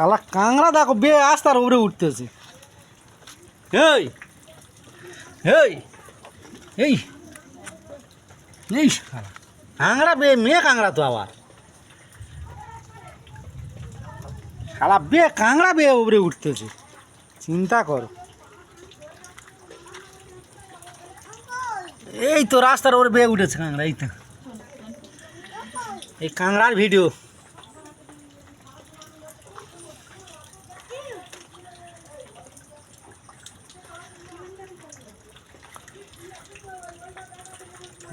শালা কাংড়া দেখো, বে আস্তার উপরে উঠতেছে। এই এই এই এই শালা। কাংড়া বে, মেয়ে কাংড়া তো আবার। শালা বে কাংড়া বে উপরে উঠতেছে। চিন্তা কর। এই তো রাস্তার উপরে বে উঠেছে কাংড়া এই তো। এই কাংড়ার ভিডিও।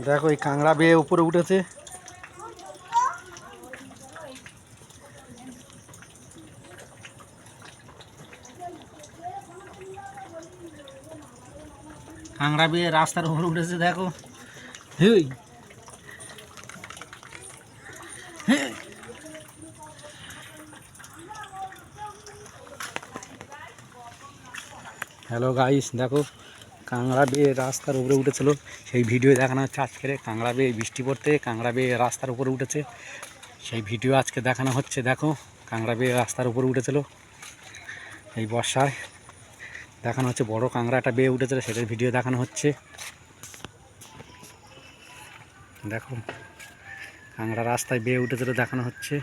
দেখো, এই কাংড়া বেয়ে উপরে উঠেছে। কাংড়া বেয়ে রাস্তার উপরে উঠেছে, দেখো। হেই। হ্যালো গাইস, দেখো। কাংড়া বেয়ে রাস্তার উপরে উঠেছিল। সেই ভিডিও দেখানো হচ্ছে আজকের। কাংড়া বেয়ে বৃষ্টি পড়তে, কাংড়া বেয়ে রাস্তার উপরে উঠেছে। সেই ভিডিও আজকে দেখানো হচ্ছে, দেখো। কাংড়া বেয়ে রাস্তার উপরে উঠেছিল। এই বর্ষায় দেখানো হচ্ছে, বড় কাংড়াটা বেয়ে উঠেছিল, সেটার ভিডিও দেখানো হচ্ছে। দেখো, কাংড়া রাস্তায় বেয়ে উঠেছিল, দেখানো হচ্ছে।